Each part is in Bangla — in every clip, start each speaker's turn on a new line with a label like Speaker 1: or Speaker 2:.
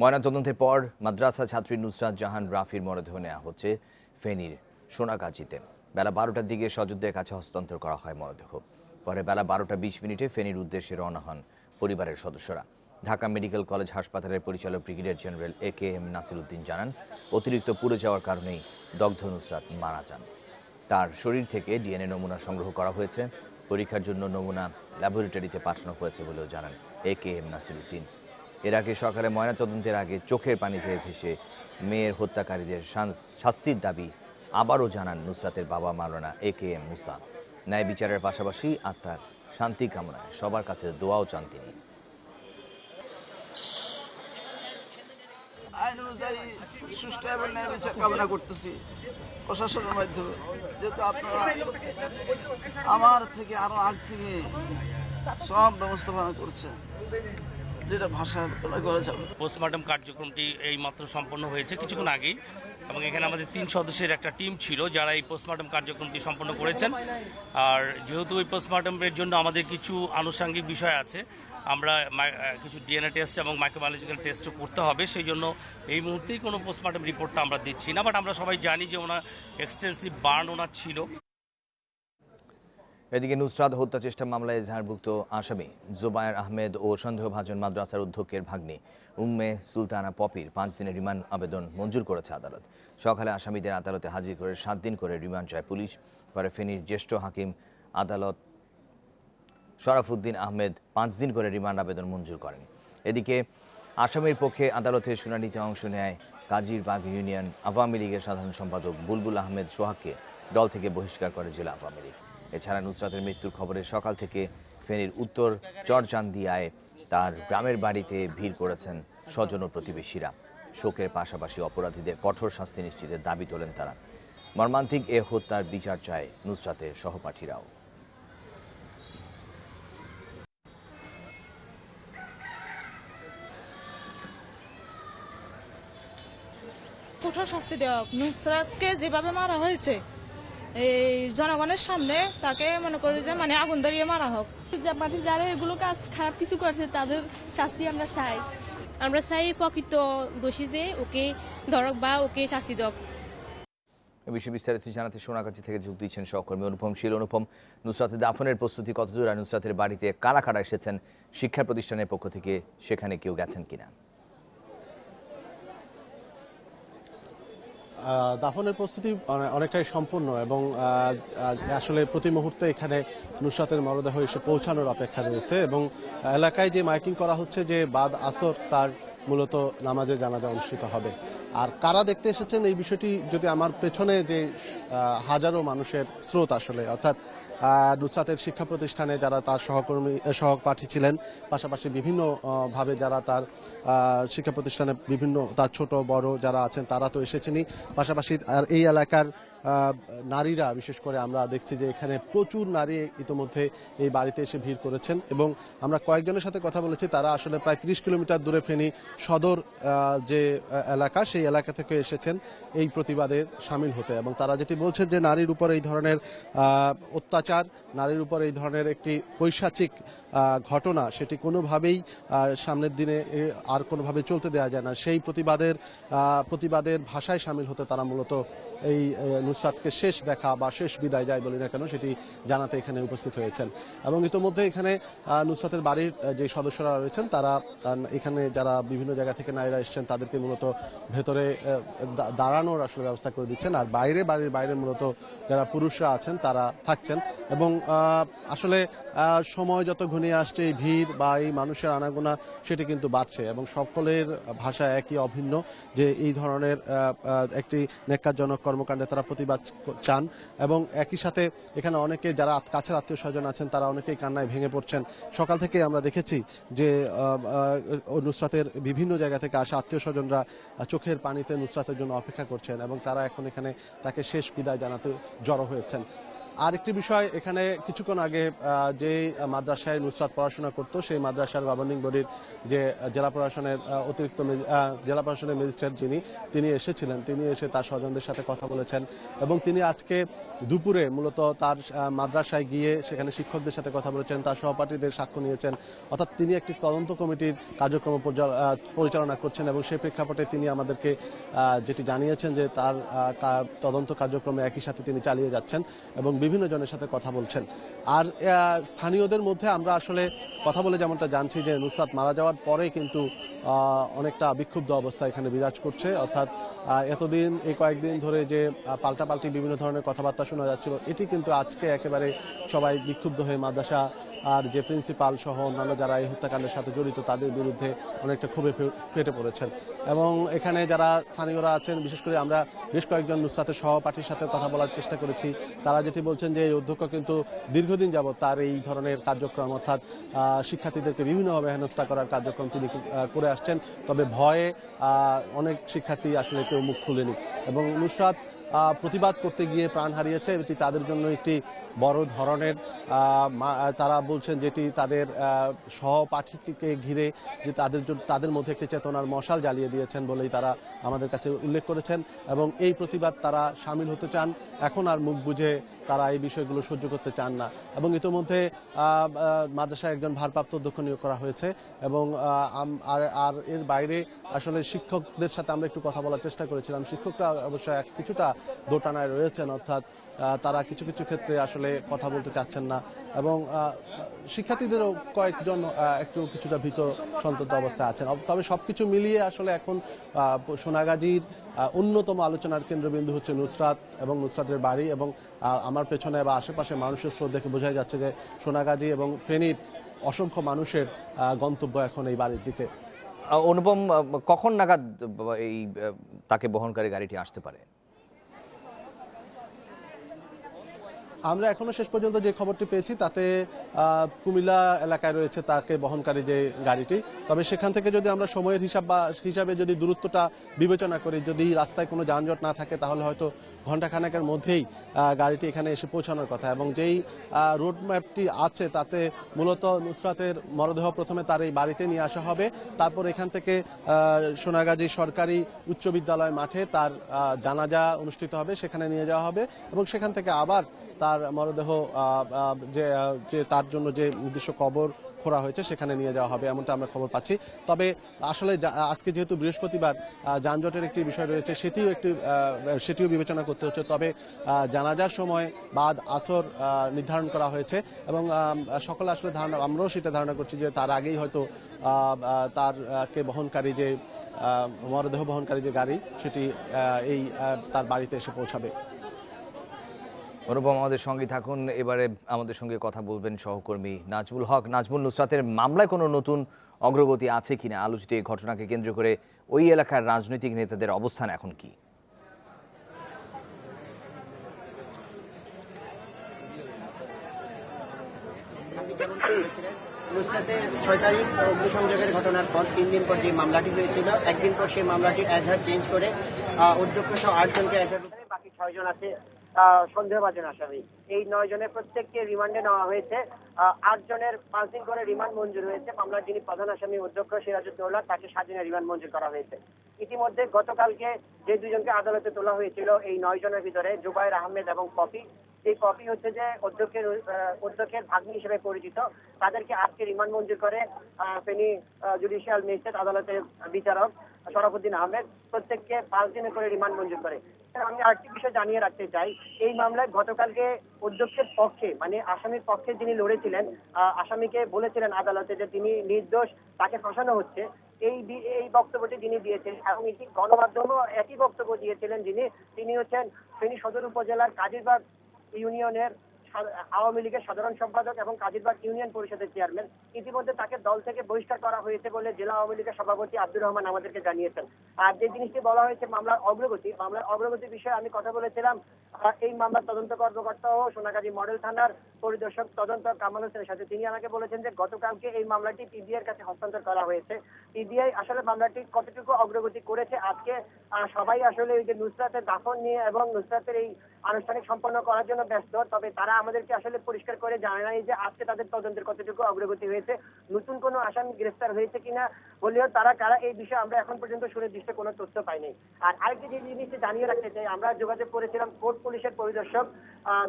Speaker 1: ময়নাতদন্তের পর মাদ্রাসা ছাত্রী নুসরাত জাহান রাফির মরদেহ নেওয়া হচ্ছে ফেনীর সোনাগাজীতে। বেলা বারোটার দিকে স্বজনদের কাছে হস্তান্তর করা হয় মরদেহ। পরে বেলা বারোটা বিশ মিনিটে ফেনীর উদ্দেশ্যে রওনা হন পরিবারের সদস্যরা। ঢাকা মেডিকেল কলেজ হাসপাতালের পরিচালক brigadier general A K M Nasir Uddin জানান, অতিরিক্ত পুড়ে যাওয়ার কারণেই দগ্ধ নুসরাত মারা যান। তার শরীর থেকে ডিএনএ নমুনা সংগ্রহ করা হয়েছে। পরীক্ষার জন্য নমুনা ল্যাবরেটরিতে পাঠানো হয়েছে বলেও জানান A K M Nasir Uddin এর আগে সকালে ময়নাতদন্তের আগে চোখের পানিতে ভেসে মেয়ের হত্যাকারীদের শাস্তির দাবি আবারও জানান নুসরাতের বাবা মাওলানা এ কে এম মুসা। ন্যায় বিচারের পাশাপাশি আত্মার শান্তি কামনায় সবার কাছে দোয়াও চান তিনি।
Speaker 2: আইন অনুযায়ী সুষ্ঠু এবং ন্যায় বিচার কামনা করতেছি প্রশাসনের মাধ্যমে। যেহেতু আপনারা আমার থেকে আরও আগ থেকে সব ব্যবস্থাপনা করছেন। যেটা বলা করা যাবে।
Speaker 3: কার্যক্রমটি এই মাত্র সম্পন্ন হয়েছে কিছুক্ষণ আগেই এবং এখানে আমাদের তিন সদস্যের একটা টিম ছিল যারা এই পোস্টমর্টম কার্যক্রমটি সম্পন্ন করেছেন। আর যেহেতু ওই পোস্টমর্টমের জন্য আমাদের কিছু আনুষঙ্গিক বিষয় আছে, আমরা কিছু ডিএনএ টেস্ট এবং মাইক্রোবায়োলজিক্যাল টেস্টও করতে হবে, সেই জন্য এই মুহূর্তেই কোনো পোস্টমর্টম রিপোর্টটা আমরা দিচ্ছি না বাট আমরা সবাই জানি যে ওনার এক্সটেন্সিভ বার্ন ওনার ছিল।
Speaker 1: এদিকে নুসরাত হত্যা চেষ্টা মামলায় এজাহারভুক্ত আসামি জুবায়ের আহমেদ ও সন্দেহভাজন মাদ্রাসার অধ্যক্ষের ভাগ্নি উম্মে সুলতানা পপির পাঁচ দিনের রিমান্ড আবেদন মঞ্জুর করেছে আদালত। সকালে আসামিদের আদালতে হাজির করে সাত দিন করে রিমান্ড চায় পুলিশ। পরে ফেনীর জ্যেষ্ঠ হাকিম আদালত শরাফুদ্দিন আহমেদ পাঁচ দিন করে রিমান্ড আবেদন মঞ্জুর করেন। এদিকে আসামির পক্ষে আদালতে শুনানিতে অংশ নেয় কাজীরবাগ ইউনিয়ন আওয়ামী লীগের সাধারণ সম্পাদক বুলবুল আহমেদ সোহাগকে। দল থেকে বহিষ্কার করে জেলা আওয়ামী লীগ। এছাড়া নুসরাতের মৃত্যুর খবরে সকাল থেকে ফেনীর উত্তর চরচান্দিয়ায় তার গ্রামের বাড়িতে ভিড় করেছেন স্বজন ও প্রতিবেশীরা। শোকের পাশাপাশি অপরাধীদের কঠোর শাস্তি নিশ্চিতের দাবি তোলেন তারা। মর্মান্তিক এ হত্যার বিচার চায় নুসরাতের সহপাঠীরাও।
Speaker 4: কঠোর শাস্তি দেওয়া নুসরাতকে যেভাবে মারা হয়েছে এই জনগণের সামনে তাকে মনে করি যে মানে আগুন ধরিয়ে মারা হোক।
Speaker 5: যা- মানে যারা এগুলো কাজ খারাপ কিছু করছে তাদের শাস্তি আমরা চাই।
Speaker 6: আমরা চাই প্রকৃত দোষী যে ওকে ধরক বা ওকে শাস্তি দক।
Speaker 1: এ বিষয়ে বিস্তারিত জানাতে সোনাগাছি থেকে যোগ দিচ্ছেন সহকর্মী অনুপম শীল। অনুপম নুসরাতের দাফনের প্রস্তুতি কতদূর আর নুসরাতের বাড়িতে কারা কারা এসেছেন শিক্ষা প্রতিষ্ঠানের পক্ষ থেকে সেখানে কেউ গেছেন কিনা?
Speaker 7: দাফনের প্রস্তুতি অনেকটাই সম্পূর্ণ এবং আসলে প্রতি মুহূর্তে এখানে নুসরাতের মরদেহ এসে পৌঁছানোর অপেক্ষা রয়েছে এবং এলাকায় যে মাইকিং করা হচ্ছে যে বাদ আসর, তার মূলত নামাজে জানাজা অনুষ্ঠিত হবে। আর কারা দেখতে এসেছেন এই বিষয়টি যদি আমার পেছনে যে হাজারো মানুষের স্রোত আসলে, অর্থাৎ নুসরাতের শিক্ষা প্রতিষ্ঠানে যারা তার সহকর্মী, সহপাঠী ছিলেন, পাশাপাশি বিভিন্ন ভাবে যারা তার শিক্ষা প্রতিষ্ঠানে বিভিন্ন, তার ছোট, বড় যারা আছেন তারা তো এসেছেনই। পাশাপাশি এই এলাকার নারীরা, বিশেষ করে আমরা দেখছি যে এখানে প্রচুর নারী ইতিমধ্যে এই বাড়িতে এসে ভিড় করেছেন এবং আমরা কয়েকজনের সাথে কথা বলেছি, তারা আসলে প্রায় ত্রিশ কিলোমিটার দূরে ফেনী সদর যে এলাকা, সেই এলাকা থেকে এসেছেন, এই প্রতিবাদে সামিল হতে এবং তারা যেটি বলছেন যে নারীর উপর এই ধরনের অত্যাচার, নারীর উপর এই ধরনের একটি পৈশাচিক ঘটনা, সেটি কোনোভাবেই সামনের দিনে আর কোনোভাবে চলতে দেওয়া যায় না। সেই প্রতিবাদের প্রতিবাদের ভাষায় সামিল হতে তারা মূলত এই নুসরাতকে শেষ দেখা বা শেষ বিদায় যায় বলি না কেন সেটি জানাতে এখানে উপস্থিত হয়েছেন। এবং ইতোমধ্যে এখানে নুসরাতের বাড়ির যে সদস্যরা রয়েছেন তারা এখানে যারা বিভিন্ন জায়গা থেকে নারীরা এসেছেন তাদেরকে মূলত ভেতরে দাঁড়ানোর আসলে ব্যবস্থা করে দিচ্ছেন। আর বাইরে, বাড়ির বাইরে মূলত যারা পুরুষরা আছেন তারা থাকছেন। এবং আসলে সময় যত ঘনিয়ে আসছে, এই ভিড় বা এই মানুষের আনাগোনা সেটি কিন্তু বাড়ছে এবং সকলের ভাষা একই অভিন্ন যে এই ধরনের একটি নেকারজনক কর্মকাণ্ডে তারা প্রতিবাদ চান এবং একই সাথে এখানে অনেকে যারা কাছের আত্মীয় স্বজন আছেন, তারা অনেকেই কান্নায় ভেঙে পড়ছেন। সকাল থেকে আমরা দেখেছি যে নুসরাতের বিভিন্ন জায়গা থেকে আসা আত্মীয় স্বজনরা চোখের পানিতে নুসরাতের জন্য অপেক্ষা করছেন এবং তারা এখন এখানে তাকে শেষ বিদায় জানাতে জড়ো হয়েছেন। আরেকটি বিষয়, এখানে কিছুক্ষণ আগে যে মাদ্রাসায় নুসরাত পড়াশোনা করতো, সেই মাদ্রাসার গভর্নিং বডির যে জেলা প্রশাসনের অতিরিক্ত জেলা প্রশাসনের ম্যাজিস্ট্রেট যিনি, তিনি এসেছিলেন। তিনি এসে তার স্বজনদের সাথে কথা বলেছেন এবং তিনি আজকে দুপুরে মূলত তার মাদ্রাসায় গিয়ে সেখানে শিক্ষকদের সাথে কথা বলেছেন, তার সহপাঠীদের সাক্ষ্য নিয়েছেন। অর্থাৎ তিনি একটি তদন্ত কমিটির কার্যক্রম পরিচালনা করছেন এবং সেই প্রেক্ষাপটে তিনি আমাদেরকে যেটি জানিয়েছেন যে তার তদন্ত কার্যক্রমে একই সাথে তিনি চালিয়ে যাচ্ছেন এবং বিভিন্ন জনের সাথে কথা বলছেন। আর স্থানীয়দের মধ্যে আমরা আসলে কথা বলে যেমনটা জানছি যে নুসরাত মারা যাওয়ার পরে কিন্তু অনেকটা বিক্ষুব্ধ অবস্থা এখানে বিরাজ করছে। অর্থাৎ এতদিন এই কয়েকদিন ধরে যে পাল্টাপাল্টি বিভিন্ন ধরনের কথাবার্তা শোনা যাচ্ছিল, এটি কিন্তু আজকে একেবারে সবাই বিক্ষুব্ধ হয়ে মাদ্রাসা আর যে প্রিন্সিপাল সহ অন্যান্য যারা এই হত্যাকাণ্ডের সাথে জড়িত, তাদের বিরুদ্ধে অনেকটা ফে- ফেটে পড়েছেন। এবং এখানে যারা স্থানীয়রা আছেন, বিশেষ করে আমরা বেশ কয়েকজন নুসরাতের সহপাঠীর সাথে কথা বলার চেষ্টা করেছি, তারা যেটি বলছেন যে এই অধ্যক্ষ কিন্তু দীর্ঘদিন যাবৎ তার এই ধরনের কার্যক্রম, অর্থাৎ শিক্ষার্থীদেরকে বিভিন্নভাবে হেনস্থা করার কার্যক্রম তিনি করে আসছেন। তবে ভয়ে অনেক শিক্ষার্থী আসলে কেউ মুখ খুলেনি। এবং নুসরাত প্রতিবাদ করতে গিয়ে প্রাণ হারিয়েছে। এটি তাদের জন্য একটি বড় ধরনের তারা বলছেন যেটি তাদের সহপাঠীকে ঘিরে যে তাদের জন্য তাদের মধ্যে একটি চেতনার মশাল জ্বালিয়ে দিয়েছেন বলেই তারা আমাদের কাছে উল্লেখ করেছেন এবং এই প্রতিবাদ তারা সামিল হতে চান। এখন আর মুখ বুঝে তারা এই বিষয়গুলো সহ্য করতে চান না। এবং ইতিমধ্যে মাদ্রাসায় একজন ভারপ্রাপ্ত অধ্যক্ষ নিয়োগ করা হয়েছে এবং আর আর এর বাইরে আসলে শিক্ষকদের সাথে আমরা একটু কথা বলার চেষ্টা করেছিলাম। শিক্ষকরা অবশ্য কিছুটা দোটানায় রয়েছেন, অর্থাৎ তারা কিছু কিছু ক্ষেত্রে আসলে কথা বলতে চাচ্ছেন না এবং শিক্ষার্থীদেরও কয়েকজন একটু কিছুটা ভীত সন্তত অবস্থায় আছেন। তবে সবকিছু মিলিয়ে আসলে এখন সোনাগাজীর অন্যতম আলোচনার কেন্দ্রবিন্দু হচ্ছে নুসরাত এবং নুসরাতের বাড়ি এবং আমার পেছনে বা আশেপাশে মানুষের স্রোত দেখে বোঝাই যাচ্ছে যে সোনাগাজী এবং ফেনীর অসংখ্য মানুষের গন্তব্য এখন এই বাড়ির দিকে।
Speaker 1: অনুপম কখন নাগাদ এই তাকে বহনকারী গাড়িটি আসতে পারে?
Speaker 7: আমরা এখনও শেষ পর্যন্ত যে খবরটি পেয়েছি, তাতে কুমিল্লা এলাকায় রয়েছে তাকে বহনকারী যে গাড়িটি। তবে সেখান থেকে যদি আমরা সময়ের হিসাব বা হিসাবে যদি দূরত্বটা বিবেচনা করি, যদি রাস্তায় কোনো যানজট না থাকে, তাহলে হয়তো ঘন্টাখানেকের মধ্যেই গাড়িটি এখানে এসে পৌঁছানোর কথা। এবং যেই রোড ম্যাপটি আছে, তাতে মূলত নুসরাতের মরদেহ প্রথমে তার এই বাড়িতে নিয়ে আসা হবে। তারপর এখান থেকে সোনাগাজী সরকারি উচ্চ বিদ্যালয় মাঠে তার জানাজা অনুষ্ঠিত হবে, সেখানে নিয়ে যাওয়া হবে। এবং সেখান থেকে আবার তার মরদেহ যে যে তার জন্য যে নির্দিষ্ট কবর খোঁড়া হয়েছে সেখানে নিয়ে যাওয়া হবে এমনটা আমরা খবর পাচ্ছি। তবে আসলে আজকে যেহেতু বৃহস্পতিবার যানজটের একটি বিষয় রয়েছে সেটিও একটি সেটিও বিবেচনা করতে হচ্ছে। তবে জানাজার সময় বাদ আসর নির্ধারণ করা হয়েছে এবং সকলে আসলে ধারণা আমরাও সেটা ধারণা করছি যে তার আগেই হয়তো আহ, আহ, তার কে বহনকারী যে মরদেহ বহনকারী যে গাড়ি সেটি এই তার বাড়িতে এসে পৌঁছাবে।
Speaker 1: অনুপম আমাদের সঙ্গে থাকুন। এবারে আমাদের সঙ্গে কথা বলবেন সহকর্মী নাজমুল হক। নাজমুল নুসরাতের মামলায় কোনো নতুন অগ্রগতি আছে কিনা? আলোচিত এই ঘটনাকে কেন্দ্র করে ওই এলাকার রাজনৈতিক নেতাদের অবস্থান এখন কি?
Speaker 8: আপনি যেমন বলেছিলেন, নুসরাতের ছয় তারিখ অগ্নিসংযোগের ঘটনার পর তিন দিন পর যে মামলাটি হয়েছিল একদিন পর সেই মামলাটির এজাহার চেঞ্জ করে আহ, অধ্যক্ষ সহ আটজনকে এজাহার বাকি ছয়জন আছে। সন্দেহভাজন আসামি। এই নয় জনের প্রত্যেককে রিমান্ডে নেওয়া হয়েছে। আট জনের পাঁচ দিন করে রিমান্ড মঞ্জুর হয়েছে। মামলার যিনি প্রধান আসামি অধ্যক্ষ সিরাজউদ্দৌলা তাকে সাত দিনের রিমান্ড মঞ্জুর করা হয়েছে। ইতিমধ্যে গতকালকে যে দুজনকে আদালতে তোলা হয়েছিল, এই নয় জনের ভিতরে জুবাইর আহমেদ এবং পপি। এই কপি হচ্ছে যে অধ্যক্ষের অধ্যক্ষের ভাগ্নি হিসেবে পরিচিত। তাদেরকে আজকে রিমান্ড মঞ্জুর করে ফেনী জুডিশিয়াল ম্যাজিস্ট্রেট আদালতের বিচারক শরাফুদ্দিন আহমেদ প্রত্যেককে পাঁচ দিনের করে রিমান্ড মঞ্জুর করে। আমি আরেকটি বিষয় জানিয়ে রাখতে চাই। এই মামলায় গতকালকে অধ্যক্ষের পক্ষে মানে আসামির পক্ষে যিনি লড়েছিলেন আসামিকে বলেছিলেন আদালতে যে তিনি নির্দোষ, তাকে ফাঁসানো হচ্ছে। এই এই বক্তব্যটি যিনি দিয়েছেন এবং এটি গণমাধ্যমেও একই বক্তব্য দিয়েছিলেন যিনি, তিনি হচ্ছেন ফেনী সদর উপজেলার কাজীরবাগ ইউনিয়নের আওয়ামী লীগের সাধারণ সম্পাদক এবং কাজীরবাগ ইউনিয়ন পরিষদের চেয়ারম্যান। ইতিমধ্যে তাকে দল থেকে বহিষ্কার করা হয়েছে বলে জেলা আওয়ামী লীগের সভাপতি আব্দুর রহমান আমাদেরকে জানিয়েছেন। আর যে জিনিসটি বলা হয়েছে মামলার অগ্রগতি মামলার অগ্রগতি বিষয়ে আমি কথা বলেছিলাম। এই মামলার তদন্ত কর্মকর্তা ও সোনাগাজী মডেল থানার পরিদর্শক তদন্ত কামাল হোসেনের সাথে তিনি আমাকে বলেছেন যে গতকালকে এই মামলাটি পিবিআই কাছে হস্তান্তর করা হয়েছে। পিবিআই আসলে মামলাটি কতটুকু অগ্রগতি করেছে আজকে সবাই আসলে ওই যে নুসরাতের দাফন নিয়ে এবং নুসরাতের এই আনুষ্ঠানিক সম্পন্ন করার জন্য ব্যস্ত, তবে তারা আমাদেরকে আসলে পরিষ্কার করে জানায় যে আজকে তাদের তদন্তের কতটুকু অগ্রগতি হয়েছে। নতুন কোনো আসামি গ্রেফতার হয়েছে কিনা বললেও তারা কারা, এই বিষয়ে আমরা এখন পর্যন্ত সুনির্দিষ্ট কোনো তথ্য পাইনি। আর আরেকটি যে জিনিসটি জানিয়ে রাখতে চাই, আমরা যোগাযোগ করেছিলাম কোর্ট পুলিশের পরিদর্শক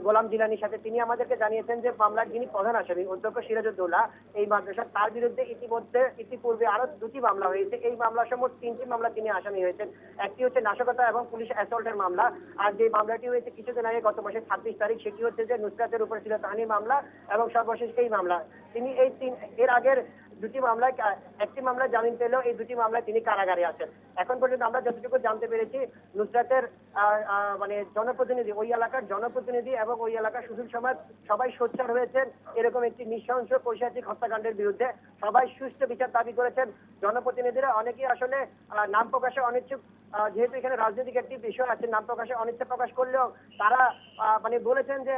Speaker 8: গোলাম জিলানির সাথে তিনি আমাদেরকে জানিয়েছেন যে মামলার যিনি প্রধান আসামি, অধ্যক্ষ সিরাজউদ্দৌলা, এই মাদ্রাসা তার বিরুদ্ধে ইতিমধ্যে, ইতিপূর্বে আরও দুটি মামলা হয়েছে। এই মামলা সময় তিনটি মামলা তিনি আসামি হয়েছেন। একটি হচ্ছে নাশকতা এবং পুলিশ অ্যাসল্টের মামলা। আর যে মামলাটি হয়েছে কিছুদিন আগে, গত মাসের ছাব্বিশ তারিখ, সেটি হচ্ছে যে নুসরাতের উপরে ছিল তাহানি মামলা এবং সর্বশেষ এই মামলা। তিনি এই তিন এর আগের দুটি মামলায় একটি মামলায় জামিন পেলেও এই দুটি মামলায় তিনি কারাগারে আছেন। এখন পর্যন্ত আমরা যতটুকু জানতে পেরেছি, নুসরাতের মানে জনপ্রতিনিধি, ওই এলাকার জনপ্রতিনিধি এবং ওই এলাকার সুশীল সমাজ সবাই সোচ্চার হয়েছেন এরকম একটি নৃশংস পৈশাচিক হত্যাকাণ্ডের বিরুদ্ধে। সবাই সুষ্ঠু বিচার দাবি করেছেন। জনপ্রতিনিধিরা অনেকেই আসলে নাম প্রকাশে অনিচ্ছুক যেহেতু এখানে রাজনৈতিক একটি বিষয় আছে, নাম প্রকাশে অনিচ্ছা প্রকাশ করলেও তারা মানে বলেছেন যে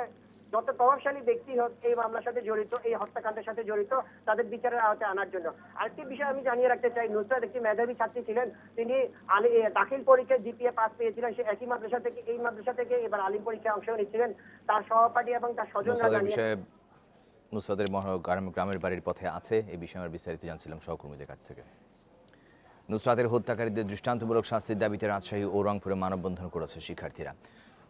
Speaker 8: যত প্রভাবশালী ব্যক্তি এই মামলার সাথে জড়িত এই হত্যাকাণ্ডের সাথে জড়িত তাদের বিচারের আওতায় আনার জন্য। আরেকটি বিষয় আমি জানিয়ে রাখতে চাই নুসরাত একটি মেধাবী ছাত্রী ছিলেন তিনি আলি দাখিল পরীক্ষায় জিপিএ পাস পেয়েছিলেন সে একই মাদ্রাসা থেকে এই মাদ্রাসা থেকে এবার আলিম পরীক্ষায় অংশ নিচ্ছিলেন। তার সহপাঠী এবং তার স্বজনরা জানিয়ে
Speaker 1: নুসরাতের মহ- গ্রাম- গ্রামের বাড়ির পথে আছে এই বিষয়ে আমরা বিস্তারিত জানছিলাম সহকর্মীদের কাছ থেকে। নুসরাতের হত্যাকারীদের দৃষ্টান্তমূলক শাস্তির দাবিতে রাজশাহী ও রংপুরে মানববন্ধন করেছে শিক্ষার্থীরা।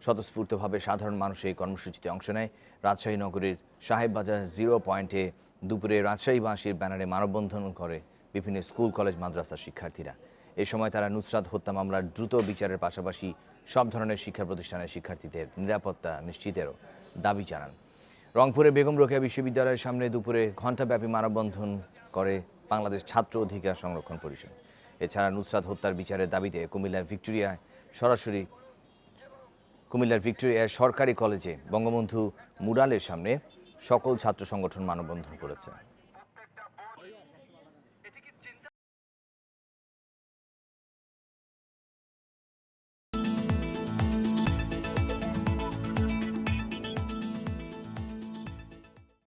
Speaker 1: স্বতঃস্ফূর্তভাবে সাধারণ মানুষ এই কর্মসূচিতে অংশ নেয়। রাজশাহী নগরীর সাহেববাজার জিরো পয়েন্টে দুপুরে রাজশাহীবাসীর ব্যানারে মানববন্ধন করে বিভিন্ন স্কুল, কলেজ, মাদ্রাসার শিক্ষার্থীরা। এ সময় তারা নুসরাত হত্যা মামলার দ্রুত বিচারের পাশাপাশি সব ধরনের শিক্ষা প্রতিষ্ঠানের শিক্ষার্থীদের নিরাপত্তা নিশ্চিতেরও দাবি জানান। রংপুরে বেগম রোকেয়া বিশ্ববিদ্যালয়ের সামনে দুপুরে ঘণ্টাব্যাপী মানববন্ধন করে বাংলাদেশ ছাত্র অধিকার সংরক্ষণ পরিষদ। এছাড়া নুসরাত হত্যার বিচারের দাবিতে কুমিল্লার ভিক্টোরিয়ায় সরাসরি কুমিল্লার ভিক্টোরিয়ার সরকারি কলেজে বঙ্গবন্ধু মুরালের সামনে সকল ছাত্র সংগঠন মানববন্ধন করেছে।